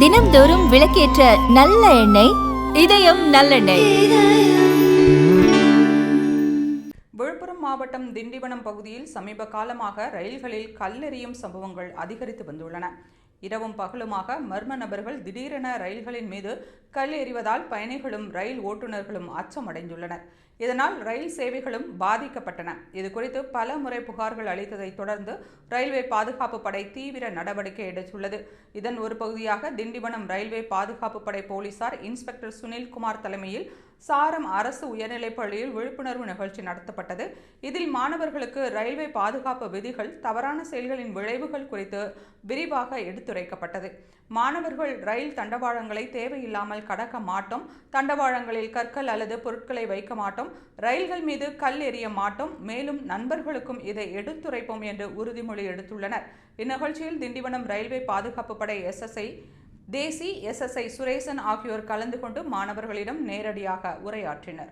தினம்தோறும் விளக்கேற்ற நல்ல எண்ணெய் இதயம் நல்லெண்ணெய். விழுப்புரம் மாவட்டம் திண்டிவனம் பகுதியில் சமீப காலமாக ரயில்களில் கல்லெறியும் சம்பவங்கள் அதிகரித்து வந்துள்ளன. இரவும் பகலுமாக மர்ம நபர்கள் திடீரென ரயில்களின் மீது கல் எறிவதால் பயணிகளும் ரயில் ஓட்டுநர்களும் அச்சமடைந்துள்ளனர். இதனால் ரயில் சேவைகளும் பாதிக்கப்பட்டன. இது குறித்து பல முறை புகார்கள் அளித்ததை தொடர்ந்து ரயில்வே பாதுகாப்பு படை தீவிர நடவடிக்கை எடுத்துள்ளது. இதன் ஒரு பகுதியாக திண்டிவனம் ரயில்வே பாதுகாப்பு படை போலீசார் இன்ஸ்பெக்டர் சுனில்குமார் தலைமையில் சாரம் அரசு உயர்நிலைப் பள்ளியில் விழிப்புணர்வு நிகழ்ச்சி நடத்தப்பட்டது. இதில் மாணவர்களுக்கு ரயில்வே பாதுகாப்பு விதிகள் தவறான செயல்களின் விளைவுகள் குறித்து விரிவாக எடுத்துரைக்கப்பட்டது. மாணவர்கள் ரயில் தண்டவாளங்களை தேவையில்லாமல் கடக்க மாட்டோம். தண்டவாளங்களில் கற்கள் அல்லது பொருட்களை வைக்க மாட்டோம். ரயில்கள் மீது கல் எறிய மாட்டோம். மேலும் நண்பர்களுக்கும் இதை எடுத்துரைப்போம் என்று உறுதிமொழி எடுத்துள்ளனர். இந்நிகழ்ச்சியில் திண்டிவனம் ரயில்வே பாதுகாப்பு படை எஸ்எஸ்ஐ தேசி எஸ்எஸ்ஐ சுரேசன் ஆகியோர் கலந்து கொண்டு மாணவர்களிடம் நேரடியாக உரையாற்றினர்.